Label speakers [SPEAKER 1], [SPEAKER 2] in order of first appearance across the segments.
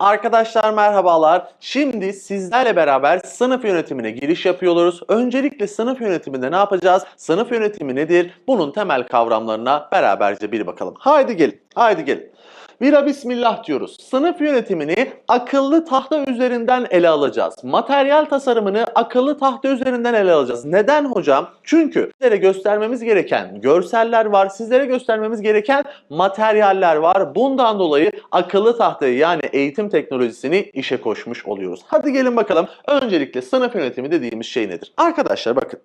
[SPEAKER 1] arkadaşlar merhabalar. Şimdi sizlerle beraber sınıf yönetimine giriş yapıyoruz. Öncelikle sınıf yönetiminde ne yapacağız? Sınıf yönetimi nedir? Bunun temel kavramlarına beraberce bir bakalım. Haydi gelin, haydi gelin. Vira bismillah diyoruz. Sınıf yönetimini akıllı tahta üzerinden ele alacağız. Materyal tasarımını akıllı tahta üzerinden ele alacağız. Neden hocam? Çünkü sizlere göstermemiz gereken görseller var. Sizlere göstermemiz gereken materyaller var. Bundan dolayı akıllı tahtayı yani eğitim teknolojisini işe koşmuş oluyoruz. Hadi gelin bakalım. Öncelikle sınıf yönetimi dediğimiz şey nedir? Arkadaşlar bakın.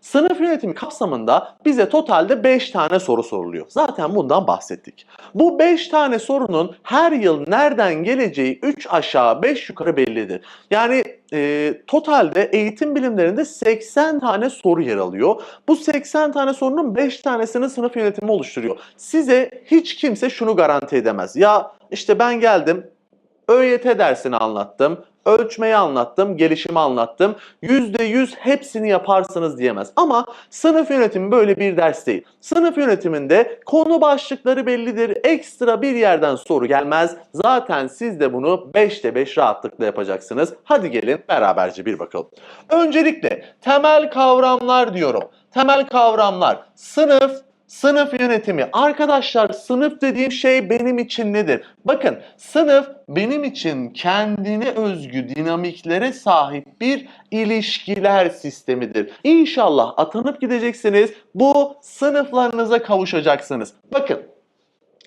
[SPEAKER 1] Sınıf yönetimi kapsamında bize totalde 5 tane soru soruluyor. Zaten bundan bahsettik. Bu 5 tane sorunun her yıl nereden geleceği 3 aşağı 5 yukarı bellidir. Yani e, totalde eğitim bilimlerinde 80 tane soru yer alıyor. Bu 80 tane sorunun 5 tanesini sınıf yönetimi oluşturuyor. Size hiç kimse şunu garanti edemez. Ya işte ben geldim ÖYT dersini anlattım, ölçmeyi anlattım, gelişimi anlattım. %100 hepsini yaparsınız diyemez. Ama sınıf yönetimi böyle bir ders değil. Sınıf yönetiminde konu başlıkları bellidir. Ekstra bir yerden soru gelmez. Zaten siz de bunu 5'te 5 rahatlıkla yapacaksınız. Hadi gelin beraberce bir bakalım. Öncelikle temel kavramlar diyorum. Temel kavramlar. Sınıf, Sınıf yönetimi. Arkadaşlar sınıf dediğim şey benim için nedir? Bakın sınıf benim için kendine özgü dinamiklere sahip bir ilişkiler sistemidir. İnşallah atanıp gideceksiniz. Bu sınıflarınıza kavuşacaksınız. Bakın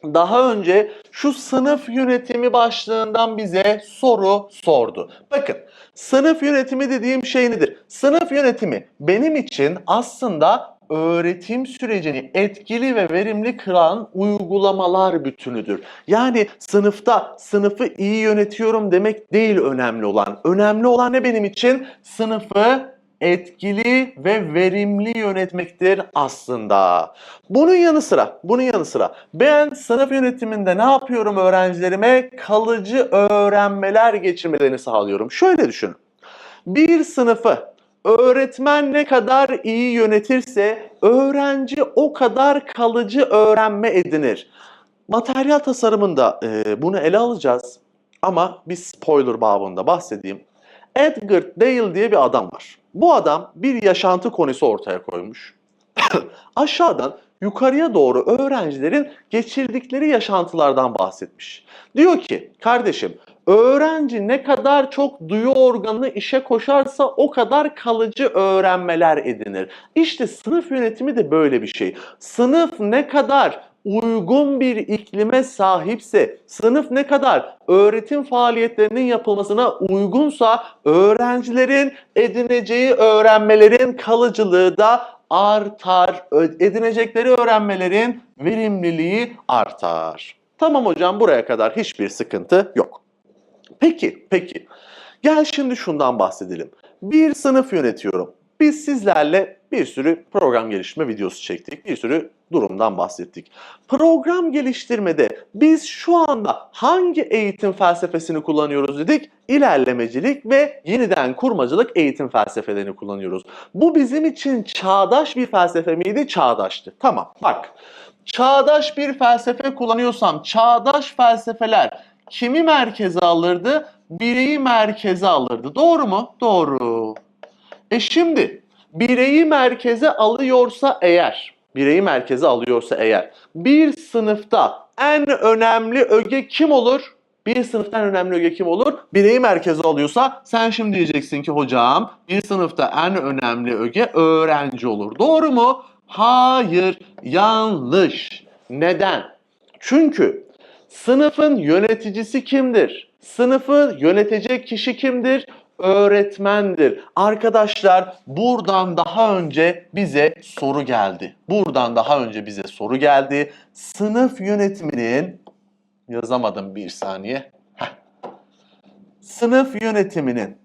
[SPEAKER 1] daha önce şu sınıf yönetimi başlığından bize soru sordu. Bakın sınıf yönetimi dediğim şey nedir? Sınıf yönetimi benim için aslında öğretim sürecini etkili ve verimli kılan uygulamalar bütünüdür. Yani sınıfta sınıfı iyi yönetiyorum demek değil önemli olan. Önemli olan ne benim için? Sınıfı etkili ve verimli yönetmektir aslında. Bunun yanı sıra, bunun yanı sıra ben sınıf yönetiminde ne yapıyorum öğrencilerime? Kalıcı öğrenmeler geçirmelerini sağlıyorum. Şöyle düşünün. Bir sınıfı öğretmen ne kadar iyi yönetirse öğrenci o kadar kalıcı öğrenme edinir. Materyal tasarımında e, bunu ele alacağız ama bir spoiler babında bahsedeyim. Edgar Dale diye bir adam var. Bu adam bir yaşantı konusu ortaya koymuş. Aşağıdan yukarıya doğru öğrencilerin geçirdikleri yaşantılardan bahsetmiş. Diyor ki kardeşim öğrenci ne kadar çok duyu organını işe koşarsa o kadar kalıcı öğrenmeler edinir. İşte sınıf yönetimi de böyle bir şey. Sınıf ne kadar uygun bir iklime sahipse, sınıf ne kadar öğretim faaliyetlerinin yapılmasına uygunsa öğrencilerin edineceği öğrenmelerin kalıcılığı da artar. Edinecekleri öğrenmelerin verimliliği artar. Tamam hocam buraya kadar hiçbir sıkıntı yok. Peki, peki. Gel şimdi şundan bahsedelim. Bir sınıf yönetiyorum. Biz sizlerle bir sürü program geliştirme videosu çektik. Bir sürü durumdan bahsettik. Program geliştirmede biz şu anda hangi eğitim felsefesini kullanıyoruz dedik? İlerlemecilik ve yeniden kurmacılık eğitim felsefelerini kullanıyoruz. Bu bizim için çağdaş bir felsefe miydi? Çağdaştı. Tamam bak. Çağdaş bir felsefe kullanıyorsam çağdaş felsefeler kimi merkeze alırdı? Bireyi merkeze alırdı. Doğru mu? Doğru. E şimdi bireyi merkeze alıyorsa eğer, bireyi merkeze alıyorsa eğer bir sınıfta en önemli öge kim olur? Bir sınıfta en önemli öge kim olur? Bireyi merkeze alıyorsa sen şimdi diyeceksin ki hocam bir sınıfta en önemli öge öğrenci olur. Doğru mu? Hayır, yanlış. Neden? Çünkü sınıfın yöneticisi kimdir? Sınıfı yönetecek kişi kimdir? öğretmendir. Arkadaşlar buradan daha önce bize soru geldi. Buradan daha önce bize soru geldi. Sınıf yönetiminin yazamadım bir saniye. Heh. Sınıf yönetiminin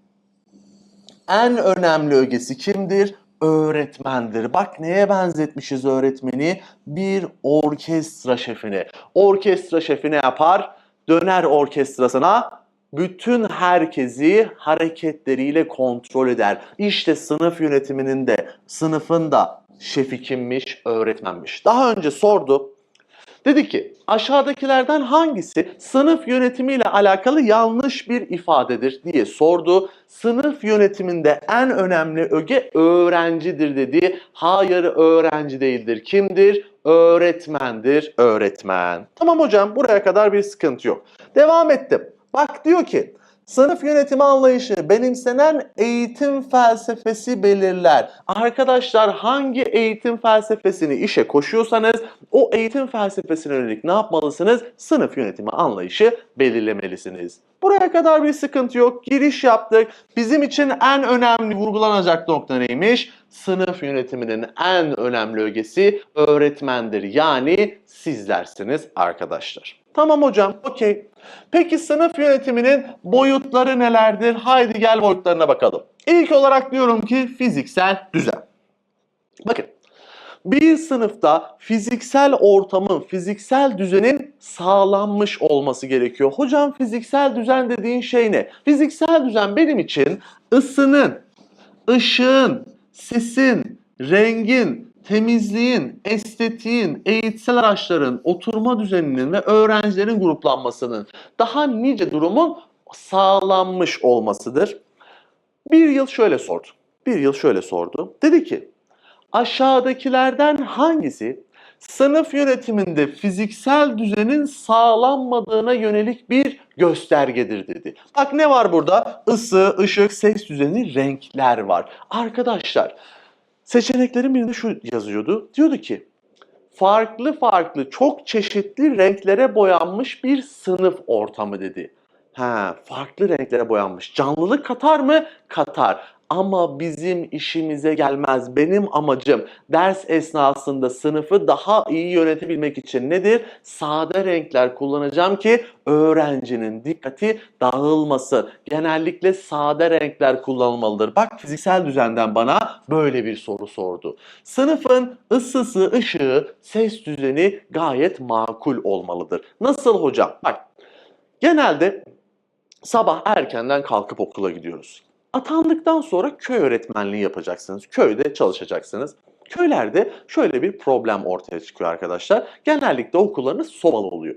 [SPEAKER 1] en önemli ögesi kimdir? Öğretmendir. Bak neye benzetmişiz öğretmeni? Bir orkestra şefine. Orkestra şefi ne yapar? Döner orkestrasına bütün herkesi hareketleriyle kontrol eder. İşte sınıf yönetiminin de sınıfın da şefi kimmiş? Öğretmenmiş. Daha önce sordu. Dedi ki aşağıdakilerden hangisi sınıf yönetimiyle alakalı yanlış bir ifadedir diye sordu. Sınıf yönetiminde en önemli öge öğrencidir dedi. Hayır öğrenci değildir. Kimdir? Öğretmendir. Öğretmen. Tamam hocam buraya kadar bir sıkıntı yok. Devam ettim. Bak diyor ki Sınıf yönetimi anlayışı benimsenen eğitim felsefesi belirler. Arkadaşlar hangi eğitim felsefesini işe koşuyorsanız o eğitim felsefesine yönelik ne yapmalısınız? Sınıf yönetimi anlayışı belirlemelisiniz. Buraya kadar bir sıkıntı yok. Giriş yaptık. Bizim için en önemli vurgulanacak nokta neymiş? Sınıf yönetiminin en önemli ögesi öğretmendir. Yani sizlersiniz arkadaşlar. Tamam hocam, okey. Peki sınıf yönetiminin boyutları nelerdir? Haydi gel boyutlarına bakalım. İlk olarak diyorum ki fiziksel düzen. Bakın bir sınıfta fiziksel ortamın, fiziksel düzenin sağlanmış olması gerekiyor. Hocam fiziksel düzen dediğin şey ne? Fiziksel düzen benim için ısının, ışığın, sesin, rengin, temizliğin, estetiğin, eğitsel araçların, oturma düzeninin ve öğrencilerin gruplanmasının daha nice durumun sağlanmış olmasıdır. Bir yıl şöyle sordu. Bir yıl şöyle sordu. Dedi ki aşağıdakilerden hangisi sınıf yönetiminde fiziksel düzenin sağlanmadığına yönelik bir göstergedir dedi. Bak ne var burada? Isı, ışık, ses düzeni, renkler var. Arkadaşlar seçeneklerin birinde şu yazıyordu. Diyordu ki farklı farklı çok çeşitli renklere boyanmış bir sınıf ortamı dedi. Ha, farklı renklere boyanmış. Canlılık katar mı? Katar. Ama bizim işimize gelmez. Benim amacım ders esnasında sınıfı daha iyi yönetebilmek için nedir? Sade renkler kullanacağım ki öğrencinin dikkati dağılmasın. Genellikle sade renkler kullanılmalıdır. Bak fiziksel düzenden bana böyle bir soru sordu. Sınıfın ısısı, ışığı, ses düzeni gayet makul olmalıdır. Nasıl hocam? Bak genelde sabah erkenden kalkıp okula gidiyoruz. Atandıktan sonra köy öğretmenliği yapacaksınız. Köyde çalışacaksınız. Köylerde şöyle bir problem ortaya çıkıyor arkadaşlar. Genellikle okullarınız sobalı oluyor.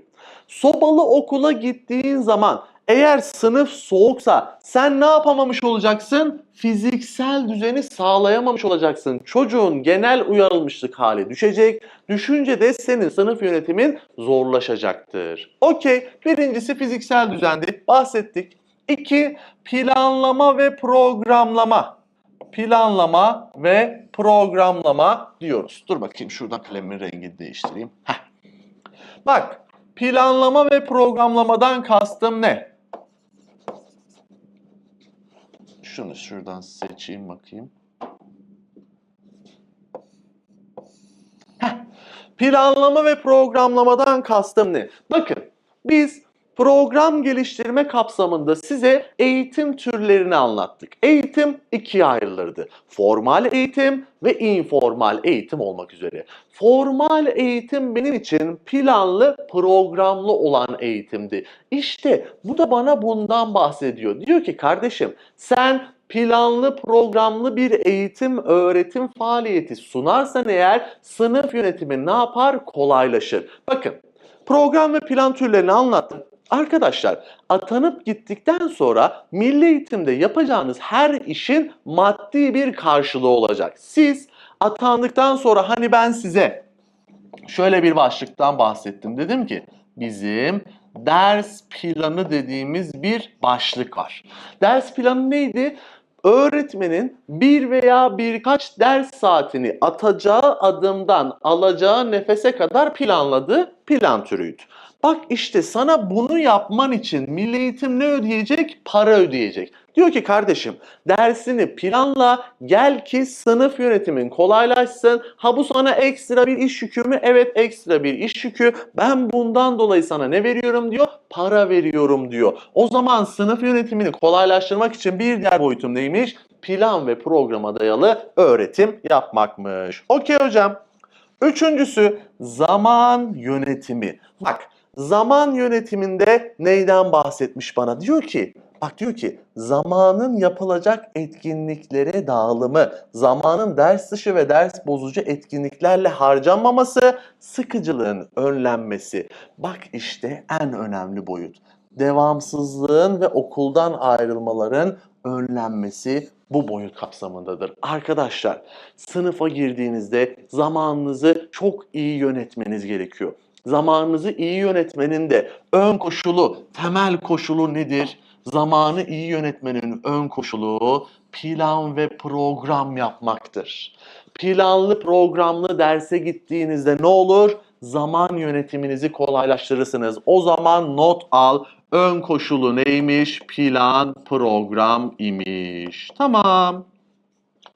[SPEAKER 1] Sobalı okula gittiğin zaman eğer sınıf soğuksa sen ne yapamamış olacaksın? Fiziksel düzeni sağlayamamış olacaksın. Çocuğun genel uyarılmışlık hali düşecek. Düşünce de senin sınıf yönetimin zorlaşacaktır. Okey. Birincisi fiziksel düzendi. Bahsettik. İki, planlama ve programlama. Planlama ve programlama diyoruz. Dur bakayım şuradan kalemimin rengini değiştireyim. Heh. Bak, planlama ve programlamadan kastım ne? Şunu şuradan seçeyim bakayım. Heh. Planlama ve programlamadan kastım ne? Bakın, biz program geliştirme kapsamında size eğitim türlerini anlattık. Eğitim ikiye ayrılırdı. Formal eğitim ve informal eğitim olmak üzere. Formal eğitim benim için planlı, programlı olan eğitimdi. İşte bu da bana bundan bahsediyor. Diyor ki kardeşim sen planlı programlı bir eğitim öğretim faaliyeti sunarsan eğer sınıf yönetimi ne yapar? Kolaylaşır. Bakın program ve plan türlerini anlattım. Arkadaşlar atanıp gittikten sonra milli eğitimde yapacağınız her işin maddi bir karşılığı olacak. Siz atandıktan sonra hani ben size şöyle bir başlıktan bahsettim. Dedim ki bizim ders planı dediğimiz bir başlık var. Ders planı neydi? Öğretmenin bir veya birkaç ders saatini atacağı adımdan alacağı nefese kadar planladığı plan türüydü. Bak işte sana bunu yapman için Milli Eğitim ne ödeyecek? Para ödeyecek. Diyor ki kardeşim dersini planla gel ki sınıf yönetimin kolaylaşsın. Ha bu sana ekstra bir iş yükü mü? Evet ekstra bir iş yükü. Ben bundan dolayı sana ne veriyorum diyor? Para veriyorum diyor. O zaman sınıf yönetimini kolaylaştırmak için bir diğer boyutum neymiş? Plan ve programa dayalı öğretim yapmakmış. Okey hocam. Üçüncüsü zaman yönetimi. Bak zaman yönetiminde neyden bahsetmiş bana? Diyor ki Bak diyor ki zamanın yapılacak etkinliklere dağılımı, zamanın ders dışı ve ders bozucu etkinliklerle harcanmaması, sıkıcılığın önlenmesi. Bak işte en önemli boyut. Devamsızlığın ve okuldan ayrılmaların önlenmesi bu boyut kapsamındadır. Arkadaşlar sınıfa girdiğinizde zamanınızı çok iyi yönetmeniz gerekiyor. Zamanınızı iyi yönetmenin de ön koşulu, temel koşulu nedir? Zamanı iyi yönetmenin ön koşulu plan ve program yapmaktır. Planlı programlı derse gittiğinizde ne olur? Zaman yönetiminizi kolaylaştırırsınız. O zaman not al. Ön koşulu neymiş? Plan, program imiş. Tamam.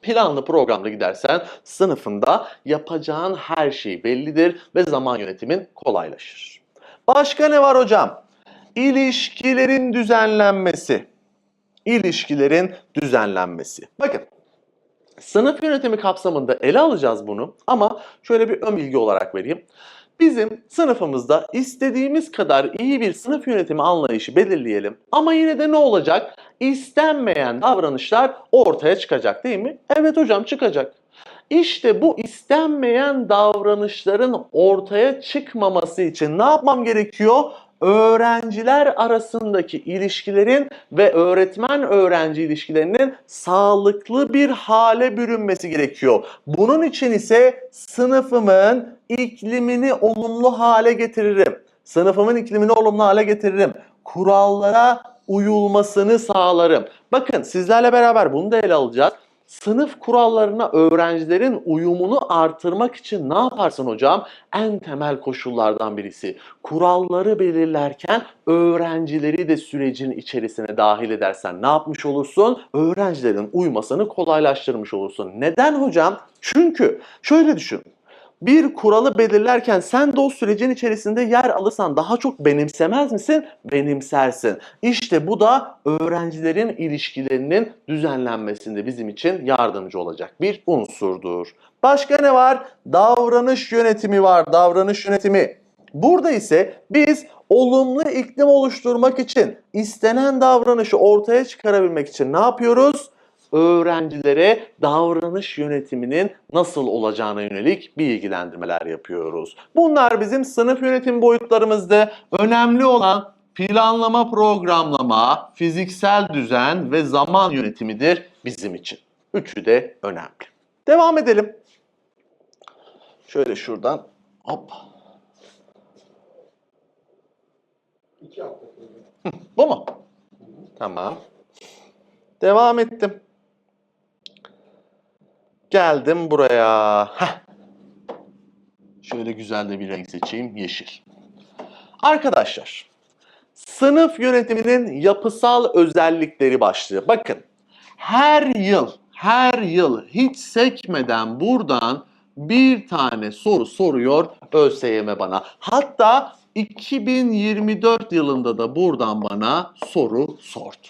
[SPEAKER 1] Planlı programlı gidersen sınıfında yapacağın her şey bellidir ve zaman yönetimin kolaylaşır. Başka ne var hocam? İlişkilerin düzenlenmesi. İlişkilerin düzenlenmesi. Bakın sınıf yönetimi kapsamında ele alacağız bunu ama şöyle bir ön bilgi olarak vereyim. Bizim sınıfımızda istediğimiz kadar iyi bir sınıf yönetimi anlayışı belirleyelim ama yine de ne olacak? İstenmeyen davranışlar ortaya çıkacak değil mi? Evet hocam çıkacak. İşte bu istenmeyen davranışların ortaya çıkmaması için ne yapmam gerekiyor? Öğrenciler arasındaki ilişkilerin ve öğretmen öğrenci ilişkilerinin sağlıklı bir hale bürünmesi gerekiyor. Bunun için ise sınıfımın iklimini olumlu hale getiririm. Sınıfımın iklimini olumlu hale getiririm. Kurallara uyulmasını sağlarım. Bakın sizlerle beraber bunu da ele alacağız. Sınıf kurallarına öğrencilerin uyumunu artırmak için ne yaparsın hocam? En temel koşullardan birisi. Kuralları belirlerken öğrencileri de sürecin içerisine dahil edersen ne yapmış olursun? Öğrencilerin uymasını kolaylaştırmış olursun. Neden hocam? Çünkü şöyle düşün. Bir kuralı belirlerken sen de o sürecin içerisinde yer alırsan daha çok benimsemez misin? Benimsersin. İşte bu da öğrencilerin ilişkilerinin düzenlenmesinde bizim için yardımcı olacak bir unsurdur. Başka ne var? Davranış yönetimi var. Davranış yönetimi. Burada ise biz olumlu iklim oluşturmak için, istenen davranışı ortaya çıkarabilmek için ne yapıyoruz? Öğrencilere davranış yönetiminin nasıl olacağına yönelik bilgilendirmeler yapıyoruz. Bunlar bizim sınıf yönetim boyutlarımızda önemli olan planlama, programlama, fiziksel düzen ve zaman yönetimidir bizim için. Üçü de önemli. Devam edelim. Şöyle şuradan hop. Bu mu? Tamam. Devam ettim. Geldim buraya. Heh. Şöyle güzel de bir renk seçeyim. Yeşil. Arkadaşlar, sınıf yönetiminin yapısal özellikleri başlığı. Bakın, her yıl, her yıl hiç sekmeden buradan bir tane soru soruyor ÖSYM bana. Hatta 2024 yılında da buradan bana soru sordu.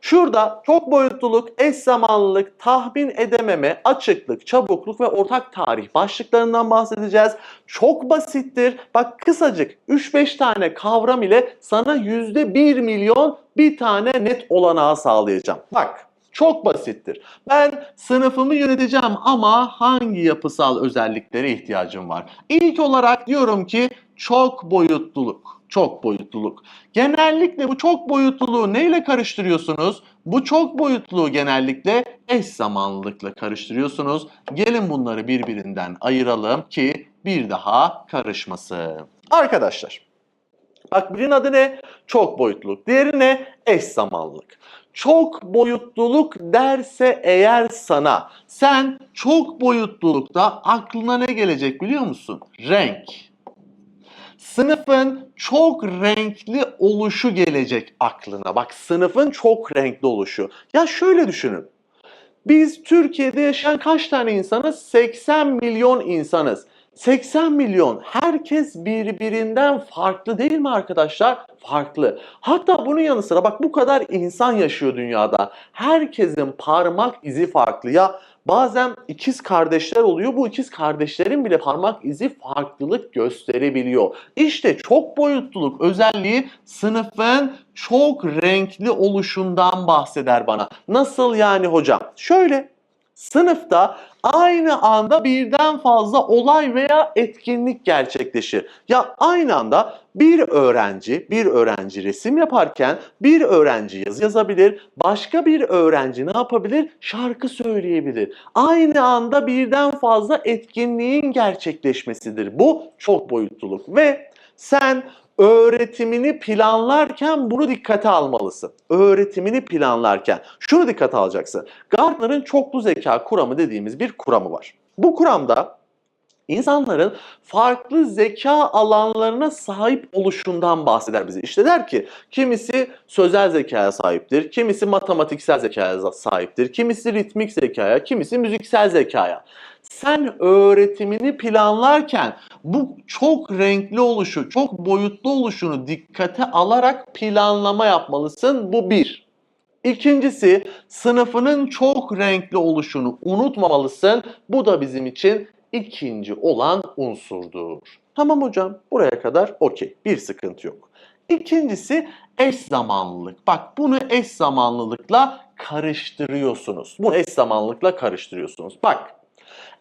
[SPEAKER 1] Şurada çok boyutluluk, eş zamanlılık, tahmin edememe, açıklık, çabukluk ve ortak tarih başlıklarından bahsedeceğiz. Çok basittir. Bak kısacık 3-5 tane kavram ile sana %1 milyon bir tane net olanağı sağlayacağım. Bak çok basittir. Ben sınıfımı yöneteceğim ama hangi yapısal özelliklere ihtiyacım var? İlk olarak diyorum ki çok boyutluluk. Çok boyutluluk. Genellikle bu çok boyutluluğu neyle karıştırıyorsunuz? Bu çok boyutluluğu genellikle eş zamanlılıkla karıştırıyorsunuz. Gelin bunları birbirinden ayıralım ki bir daha karışmasın. Arkadaşlar, bak birinin adı ne? Çok boyutluluk. Diğeri ne? Eş zamanlılık. Çok boyutluluk derse eğer sana sen çok boyutlulukta aklına ne gelecek biliyor musun? Renk. Sınıfın çok renkli oluşu gelecek aklına. Bak sınıfın çok renkli oluşu. Ya şöyle düşünün. Biz Türkiye'de yaşayan kaç tane insanız? 80 milyon insanız. 80 milyon. Herkes birbirinden farklı değil mi arkadaşlar? Farklı. Hatta bunun yanı sıra bak bu kadar insan yaşıyor dünyada. Herkesin parmak izi farklı. Ya Bazen ikiz kardeşler oluyor. Bu ikiz kardeşlerin bile parmak izi farklılık gösterebiliyor. İşte çok boyutluluk özelliği sınıfın çok renkli oluşundan bahseder bana. Nasıl yani hocam? Şöyle sınıfta aynı anda birden fazla olay veya etkinlik gerçekleşir. Ya aynı anda bir öğrenci, bir öğrenci resim yaparken bir öğrenci yazı yazabilir, başka bir öğrenci ne yapabilir? Şarkı söyleyebilir. Aynı anda birden fazla etkinliğin gerçekleşmesidir. Bu çok boyutluluk ve sen öğretimini planlarken bunu dikkate almalısın. Öğretimini planlarken şunu dikkate alacaksın. Gardner'ın çoklu zeka kuramı dediğimiz bir kuramı var. Bu kuramda insanların farklı zeka alanlarına sahip oluşundan bahseder bize. İşte der ki kimisi sözel zekaya sahiptir, kimisi matematiksel zekaya sahiptir, kimisi ritmik zekaya, kimisi müziksel zekaya. Sen öğretimini planlarken bu çok renkli oluşu, çok boyutlu oluşunu dikkate alarak planlama yapmalısın. Bu bir. İkincisi sınıfının çok renkli oluşunu unutmamalısın. Bu da bizim için ikinci olan unsurdur. Tamam hocam buraya kadar okey bir sıkıntı yok. İkincisi eş zamanlılık. Bak bunu eş zamanlılıkla karıştırıyorsunuz. Bunu eş zamanlılıkla karıştırıyorsunuz. Bak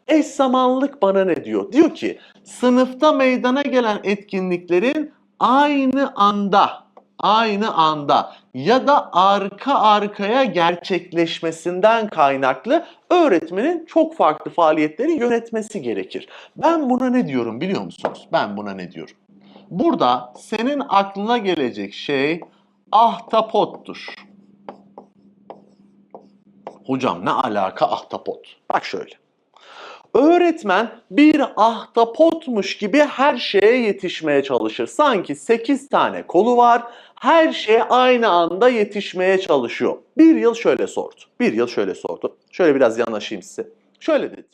[SPEAKER 1] eş zamanlılık bana ne diyor? Diyor ki sınıfta meydana gelen etkinliklerin aynı anda aynı anda ya da arka arkaya gerçekleşmesinden kaynaklı öğretmenin çok farklı faaliyetleri yönetmesi gerekir. Ben buna ne diyorum biliyor musunuz? Ben buna ne diyorum? Burada senin aklına gelecek şey ahtapottur. Hocam ne alaka ahtapot? Bak şöyle. Öğretmen bir ahtapotmuş gibi her şeye yetişmeye çalışır. Sanki 8 tane kolu var, her şeye aynı anda yetişmeye çalışıyor. Bir yıl şöyle sordu. Bir yıl şöyle sordu. Şöyle biraz yanaşayım size. Şöyle dedi.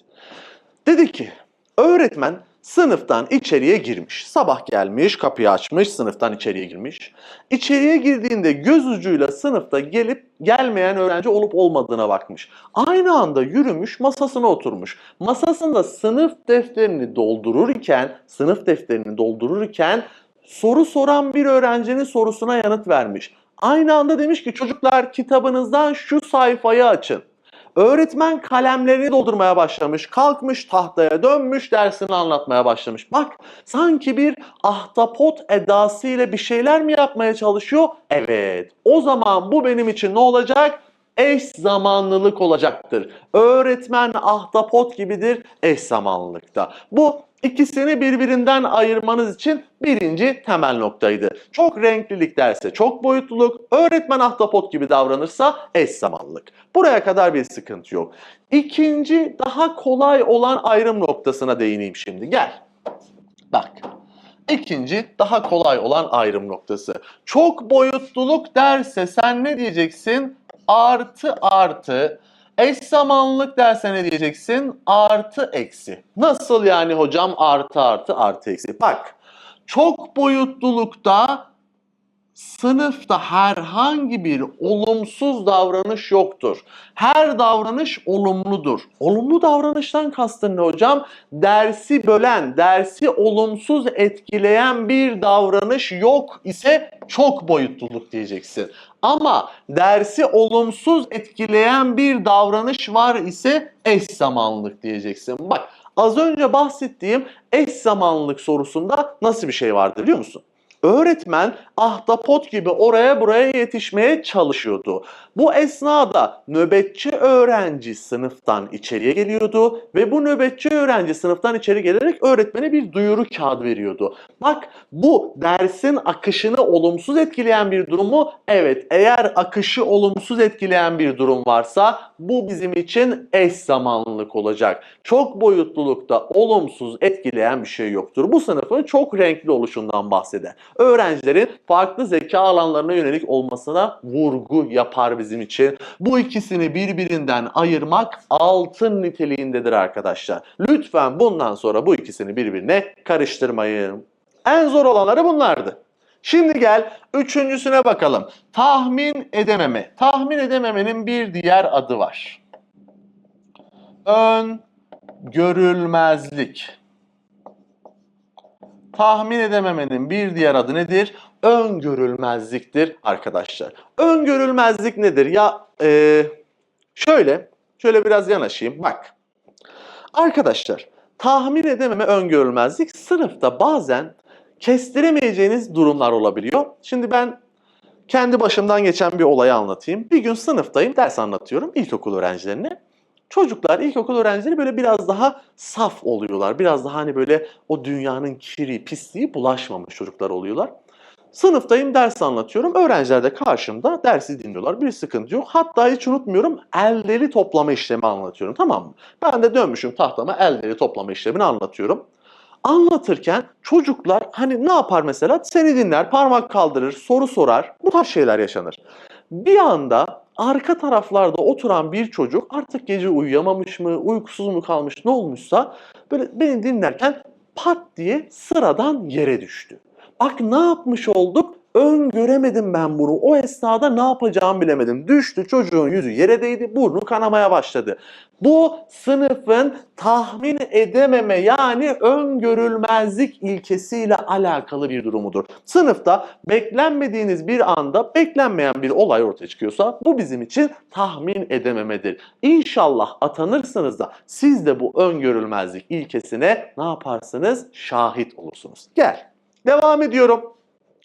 [SPEAKER 1] Dedi ki öğretmen sınıftan içeriye girmiş. Sabah gelmiş, kapıyı açmış, sınıftan içeriye girmiş. İçeriye girdiğinde göz ucuyla sınıfta gelip gelmeyen öğrenci olup olmadığına bakmış. Aynı anda yürümüş, masasına oturmuş. Masasında sınıf defterini doldururken, sınıf defterini doldururken soru soran bir öğrencinin sorusuna yanıt vermiş. Aynı anda demiş ki çocuklar kitabınızdan şu sayfayı açın. Öğretmen kalemlerini doldurmaya başlamış, kalkmış tahtaya dönmüş dersini anlatmaya başlamış. Bak sanki bir ahtapot edasıyla bir şeyler mi yapmaya çalışıyor? Evet. O zaman bu benim için ne olacak? Eş zamanlılık olacaktır. Öğretmen ahtapot gibidir eş zamanlılıkta. Bu ikisini birbirinden ayırmanız için birinci temel noktaydı. Çok renklilik derse çok boyutluluk, öğretmen ahtapot gibi davranırsa eş zamanlılık. Buraya kadar bir sıkıntı yok. İkinci daha kolay olan ayrım noktasına değineyim şimdi. Gel. Bak. İkinci daha kolay olan ayrım noktası. Çok boyutluluk derse sen ne diyeceksin? Artı artı. Eş zamanlılık derse ne diyeceksin? Artı eksi. Nasıl yani hocam artı artı artı eksi? Bak çok boyutlulukta sınıfta herhangi bir olumsuz davranış yoktur. Her davranış olumludur. Olumlu davranıştan kastın ne hocam? Dersi bölen, dersi olumsuz etkileyen bir davranış yok ise çok boyutluluk diyeceksin. Ama dersi olumsuz etkileyen bir davranış var ise eş zamanlılık diyeceksin. Bak az önce bahsettiğim eş zamanlılık sorusunda nasıl bir şey vardı biliyor musun? Öğretmen ahtapot gibi oraya buraya yetişmeye çalışıyordu. Bu esnada nöbetçi öğrenci sınıftan içeriye geliyordu ve bu nöbetçi öğrenci sınıftan içeri gelerek öğretmene bir duyuru kağıdı veriyordu. Bak bu dersin akışını olumsuz etkileyen bir durum mu? Evet eğer akışı olumsuz etkileyen bir durum varsa bu bizim için eş zamanlılık olacak. Çok boyutlulukta olumsuz etkileyen bir şey yoktur. Bu sınıfın çok renkli oluşundan bahseder. Öğrencilerin farklı zeka alanlarına yönelik olmasına vurgu yapar bizim için. Bu ikisini birbirinden ayırmak altın niteliğindedir arkadaşlar. Lütfen bundan sonra bu ikisini birbirine karıştırmayın. En zor olanları bunlardı. Şimdi gel üçüncüsüne bakalım. Tahmin edememe. Tahmin edememenin bir diğer adı var. ön görülmezlik. Tahmin edememenin bir diğer adı nedir? Öngörülmezliktir arkadaşlar. Öngörülmezlik nedir? Ya eee, şöyle, şöyle biraz yanaşayım. Bak. Arkadaşlar, tahmin edememe öngörülmezlik sınıfta bazen kestiremeyeceğiniz durumlar olabiliyor. Şimdi ben kendi başımdan geçen bir olayı anlatayım. Bir gün sınıftayım, ders anlatıyorum ilkokul öğrencilerine. Çocuklar, ilkokul öğrencileri böyle biraz daha saf oluyorlar. Biraz daha hani böyle o dünyanın kiri, pisliği bulaşmamış çocuklar oluyorlar. Sınıftayım, ders anlatıyorum. Öğrenciler de karşımda dersi dinliyorlar. Bir sıkıntı yok. Hatta hiç unutmuyorum elleri toplama işlemi anlatıyorum tamam mı? Ben de dönmüşüm tahtama elleri toplama işlemini anlatıyorum. Anlatırken çocuklar hani ne yapar mesela? Seni dinler, parmak kaldırır, soru sorar. Bu tarz şeyler yaşanır. Bir anda arka taraflarda oturan bir çocuk artık gece uyuyamamış mı, uykusuz mu kalmış ne olmuşsa böyle beni dinlerken pat diye sıradan yere düştü. Bak ne yapmış olduk? Öngöremedim ben bunu. O esnada ne yapacağımı bilemedim. Düştü çocuğun yüzü yere değdi, burnu kanamaya başladı. Bu sınıfın tahmin edememe yani öngörülmezlik ilkesiyle alakalı bir durumudur. Sınıfta beklenmediğiniz bir anda beklenmeyen bir olay ortaya çıkıyorsa bu bizim için tahmin edememedir. İnşallah atanırsınız da siz de bu öngörülmezlik ilkesine ne yaparsınız? Şahit olursunuz. Gel. Devam ediyorum.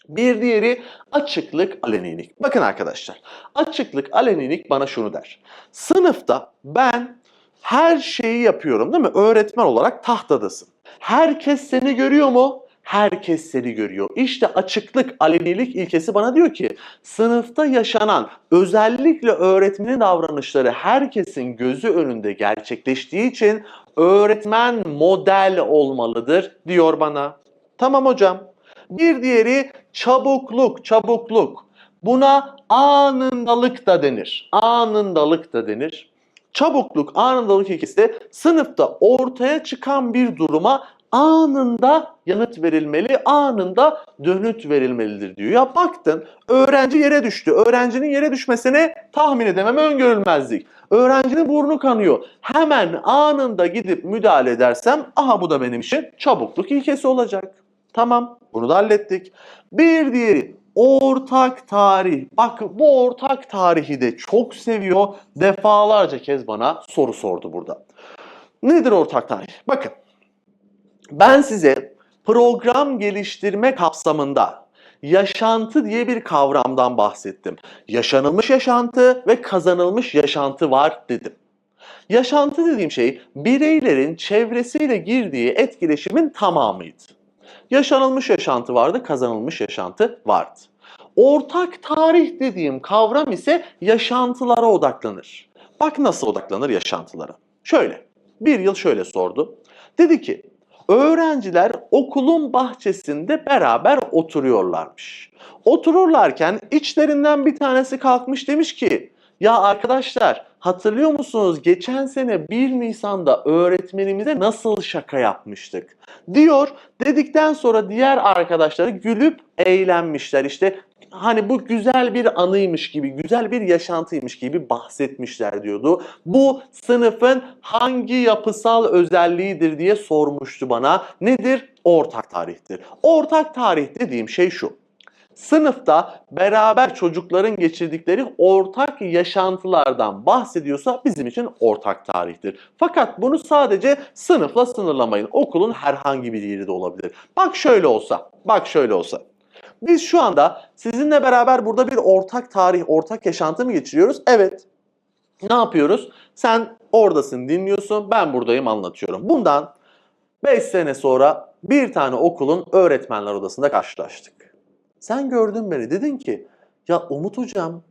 [SPEAKER 1] Bir diğeri açıklık alenilik. Bakın arkadaşlar açıklık alenilik bana şunu der. Sınıfta ben her şeyi yapıyorum değil mi? Öğretmen olarak tahtadasın. Herkes seni görüyor mu? Herkes seni görüyor. İşte açıklık, alenilik ilkesi bana diyor ki sınıfta yaşanan özellikle öğretmenin davranışları herkesin gözü önünde gerçekleştiği için öğretmen model olmalıdır diyor bana. Tamam hocam. Bir diğeri çabukluk, çabukluk. Buna anındalık da denir. Anındalık da denir. Çabukluk, anındalık ikisi sınıfta ortaya çıkan bir duruma anında yanıt verilmeli, anında dönüt verilmelidir diyor. Ya baktın öğrenci yere düştü. Öğrencinin yere düşmesine tahmin edemem öngörülmezlik. Öğrencinin burnu kanıyor. Hemen anında gidip müdahale edersem aha bu da benim için çabukluk ilkesi olacak. Tamam bunu da hallettik. Bir diğeri ortak tarih. Bak bu ortak tarihi de çok seviyor. Defalarca kez bana soru sordu burada. Nedir ortak tarih? Bakın ben size program geliştirme kapsamında yaşantı diye bir kavramdan bahsettim. Yaşanılmış yaşantı ve kazanılmış yaşantı var dedim. Yaşantı dediğim şey bireylerin çevresiyle girdiği etkileşimin tamamıydı. Yaşanılmış yaşantı vardı, kazanılmış yaşantı vardı. Ortak tarih dediğim kavram ise yaşantılara odaklanır. Bak nasıl odaklanır yaşantılara. Şöyle, bir yıl şöyle sordu. Dedi ki, öğrenciler okulun bahçesinde beraber oturuyorlarmış. Otururlarken içlerinden bir tanesi kalkmış demiş ki, ya arkadaşlar hatırlıyor musunuz geçen sene 1 Nisan'da öğretmenimize nasıl şaka yapmıştık? Diyor dedikten sonra diğer arkadaşları gülüp eğlenmişler. İşte hani bu güzel bir anıymış gibi, güzel bir yaşantıymış gibi bahsetmişler diyordu. Bu sınıfın hangi yapısal özelliğidir diye sormuştu bana. Nedir? Ortak tarihtir. Ortak tarih dediğim şey şu. Sınıfta beraber çocukların geçirdikleri ortak yaşantılardan bahsediyorsa bizim için ortak tarihtir. Fakat bunu sadece sınıfla sınırlamayın. Okulun herhangi bir yeri de olabilir. Bak şöyle olsa, bak şöyle olsa. Biz şu anda sizinle beraber burada bir ortak tarih, ortak yaşantı mı geçiriyoruz? Evet. Ne yapıyoruz? Sen oradasın, dinliyorsun, ben buradayım, anlatıyorum. Bundan 5 sene sonra bir tane okulun öğretmenler odasında karşılaştık. Sen gördün beni dedin ki ya Umut hocam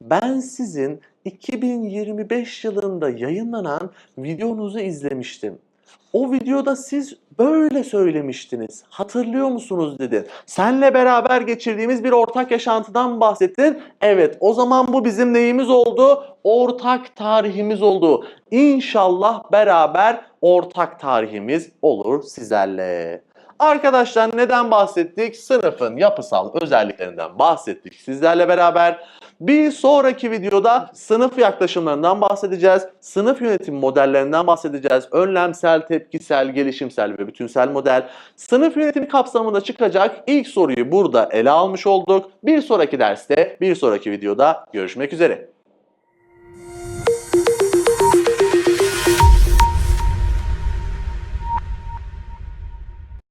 [SPEAKER 1] ben sizin 2025 yılında yayınlanan videonuzu izlemiştim. O videoda siz böyle söylemiştiniz. Hatırlıyor musunuz dedi. Senle beraber geçirdiğimiz bir ortak yaşantıdan bahsettin. Evet o zaman bu bizim neyimiz oldu? Ortak tarihimiz oldu. İnşallah beraber ortak tarihimiz olur sizlerle. Arkadaşlar neden bahsettik? Sınıfın yapısal özelliklerinden bahsettik sizlerle beraber. Bir sonraki videoda sınıf yaklaşımlarından bahsedeceğiz. Sınıf yönetim modellerinden bahsedeceğiz. Önlemsel, tepkisel, gelişimsel ve bütünsel model. Sınıf yönetimi kapsamında çıkacak ilk soruyu burada ele almış olduk. Bir sonraki derste, bir sonraki videoda görüşmek üzere.